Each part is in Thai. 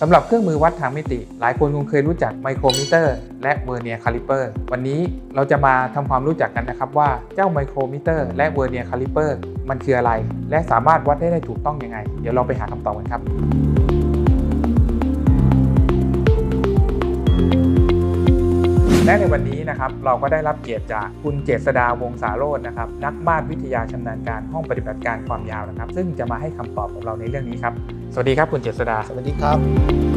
สำหรับเครื่องมือวัดทางมิติ หลายคนคงเคยรู้จักไมโครมิเตอร์และเวอร์เนียคาลิเปอร์วันนี้เราจะมาทำความรู้จักกันนะครับว่าเจ้าไมโครมิเตอร์และเวอร์เนียคาลิเปอร์มันคืออะไร และสามารถวัดได้ได้ถูกต้องยังไง เดี๋ยวเราไปหาคำตอบกันครับ และในวันนี้นะครับเราก็ได้รับเกียรติจากคุณเจษดาวงศาโรจน์นะครับนักมาตรวิทยาชำนาญการห้องปฏิบัติการความยาวนะครับ ซึ่งจะมาให้คำตอบกับเราในเรื่องนี้ครับ สวัสดีครับคุณเจษดา สวัสดีครับ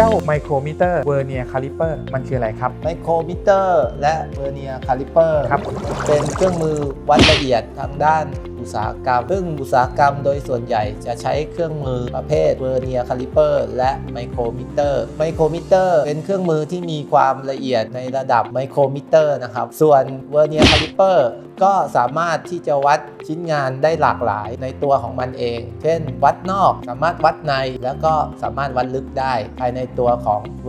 เจ้าไมโครมิเตอร์เวอร์เนียคาลิเปอร์มันคืออะไรครับ ไมโครมิเตอร์และเวอร์เนียคาลิเปอร์ครับ เป็นเครื่องมือวัดละเอียดทางด้านอุตสาหกรรม ซึ่งอุตสาหกรรมโดยส่วนใหญ่จะใช้เครื่องมือประเภทเวอร์เนียคาลิเปอร์และไมโครมิเตอร์ไมโครมิเตอร์เป็นเครื่องมือที่มีความละเอียดในระดับไมโครมิเตอร์นะครับ ส่วนเวอร์เนียคาลิเปอร์ก็สามารถที่จะวัดชิ้นงานได้หลากหลายในตัวของมันเอง เช่น วัดนอกสามารถวัดในแล้วก็สามารถวัดลึกได้ภายในตัวของเว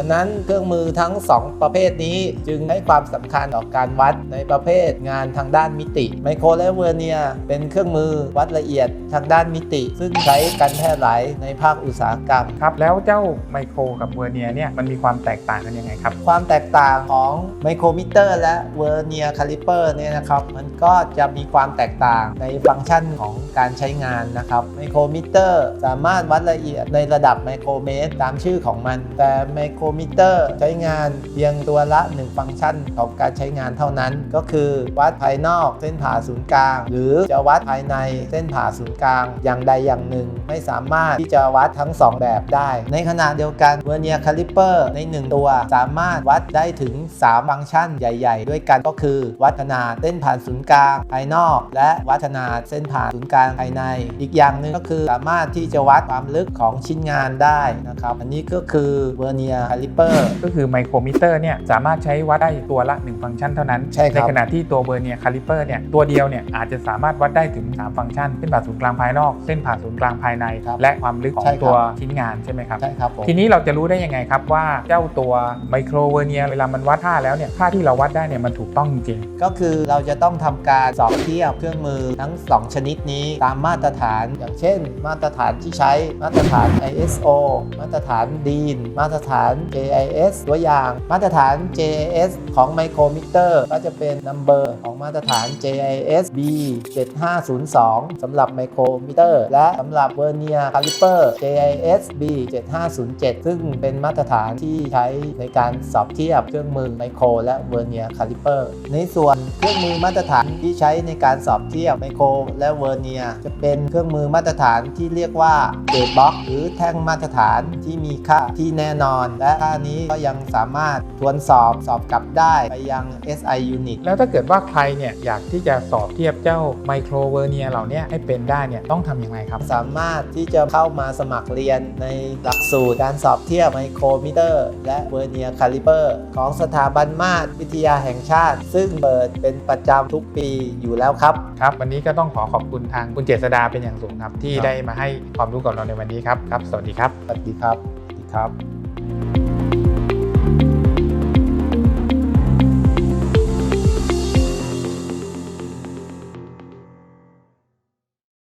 อร์เนียคาลิเปอร์ฉะนั้นเครื่องมือทั้ง 2 ประเภทนี้จึงให้ความสำคัญต่อการวัดในประเภทงานทางด้านมิติไมโครและเวอร์เนียเป็นเครื่องมือวัดละเอียดทางด้านมิติ ซึ่งใช้กันแพร่หลายในภาคอุตสาหกรรม ครับ แล้วเจ้าไมโครกับเวอร์เนียเนี่ยมันมีความแตกต่างกันยังไงครับ ความแตกต่างของไมโครมิเตอร์และเวอร์เนียคาลิเปอร์เนี่ยนะครับมันก็จะมีความแตกต่างในฟังก์ชันของการใช้งานนะครับไมโครมิเตอร์สามารถวัดละเอียดในระดับไมโครเมตรตามชื่อของมัน แต่ไมโครมิเตอร์ ใช้งานเพียงตัวละ 1 ฟังก์ชันของการใช้งานเท่านั้น ก็คือวัดภายนอกเส้นผ่าศูนย์กลาง หรือจะวัดภายในเส้นผ่าศูนย์กลางอย่างใดอย่างหนึ่ง ไม่สามารถที่จะวัดทั้ง 2 แบบได้ ในขณะเดียวกันเวอร์เนียคาลิเปอร์ใน 1 ตัว สามารถวัดได้ถึง 3 ฟังก์ชันใหญ่ ๆ ด้วยกันก็คือ วัดขนาดเส้นผ่านศูนย์กลางภายนอก และวัดขนาดเส้นผ่านศูนย์กลางภายใน อีกอย่างหนึ่งก็คือสามารถที่จะวัดความลึกของชิ้นงานได้นะครับ อันนี้ก็คือเวอร์เนียคาลิเปอร์ ก็คือไมโครมิเตอร์เนี่ยสามารถใช้วัดได้ตัวละ 1 ฟังก์ชันเท่านั้นใช่ครับขณะที่ตัวเวอร์เนียคาลิเปอร์เนี่ยตัวเดียวเนี่ยอาจจะสามารถวัดได้ถึง 3 ฟังก์ชัน เส้นผ่าศูนย์กลางภายนอก เส้นผ่าศูนย์กลางภายใน ครับและความลึกของใช่ครับ ตัวชิ้นงานใช่ไหมครับ ใช่ครับผม ทีนี้เราจะรู้ได้ยังไงครับว่าเจ้าตัวไมโครเวอร์เนียเวลามันวัดค่าแล้วเนี่ยค่าที่เราวัดได้เนี่ยมันถูกต้องจริง ก็คือเราจะต้องทำการสอบเทียบเครื่องมือทั้ง 2 ชนิดนี้ตามมาตรฐาน อย่างเช่น มาตรฐานที่ใช้มาตรฐาน ISO มาตรฐาน DIN มาตรฐาน JIS ตัวอย่าง มาตรฐาน JIS ของไมโครมิเตอร์ก็จะเป็น number ของมาตรฐาน JIS B 7502สำหรับไมโครมิเตอร์และสำหรับเวอร์เนียคาลิเปอร์ JIS B 7507 ซึ่งเป็นมาตรฐานที่ใช้ในการสอบเทียบเครื่องมือไมโครและเวอร์เนียคาลิเปอร์ในส่วนเครื่องมือมาตรฐานที่ใช้ในการสอบเทียบไมโครและเวอร์เนียจะเป็นเครื่องมือมาตรฐานที่เรียกว่าเกตบ็อกหรือแท่งมาตรฐานที่มีค่าที่แน่นอนและค่านี้ก็ยังสามารถทวนสอบสอบกลับได้ไปยัง SI unit ๆแล้วถ้าเกิดว่าใครเนี่ยอยากที่จะสอบเทียบเจ้าไมโครเวอร์เนียเหล่าเนี้ให้เป็นได้เนี่ยต้องทำยังไงครับ สามารถที่จะเข้ามาสมัครเรียนในหลักสูตรการสอบเทียบไมโครมิเตอร์ และเวอร์เนียคาลิเปอร์ของสถาบันมาตรวิทยาแห่งชาติ ซึ่งเปิดเป็นประจำทุกปีอยู่แล้วครับครับวันนี้ก็ต้องขอขอบคุณทางคุณเจษดาเป็นอย่างสูงครับที่ครับได้มาให้ความรู้กับเราในวันนี้ครับครับ สวัสดีครับ สวัสดีครับ สวัสดีครับ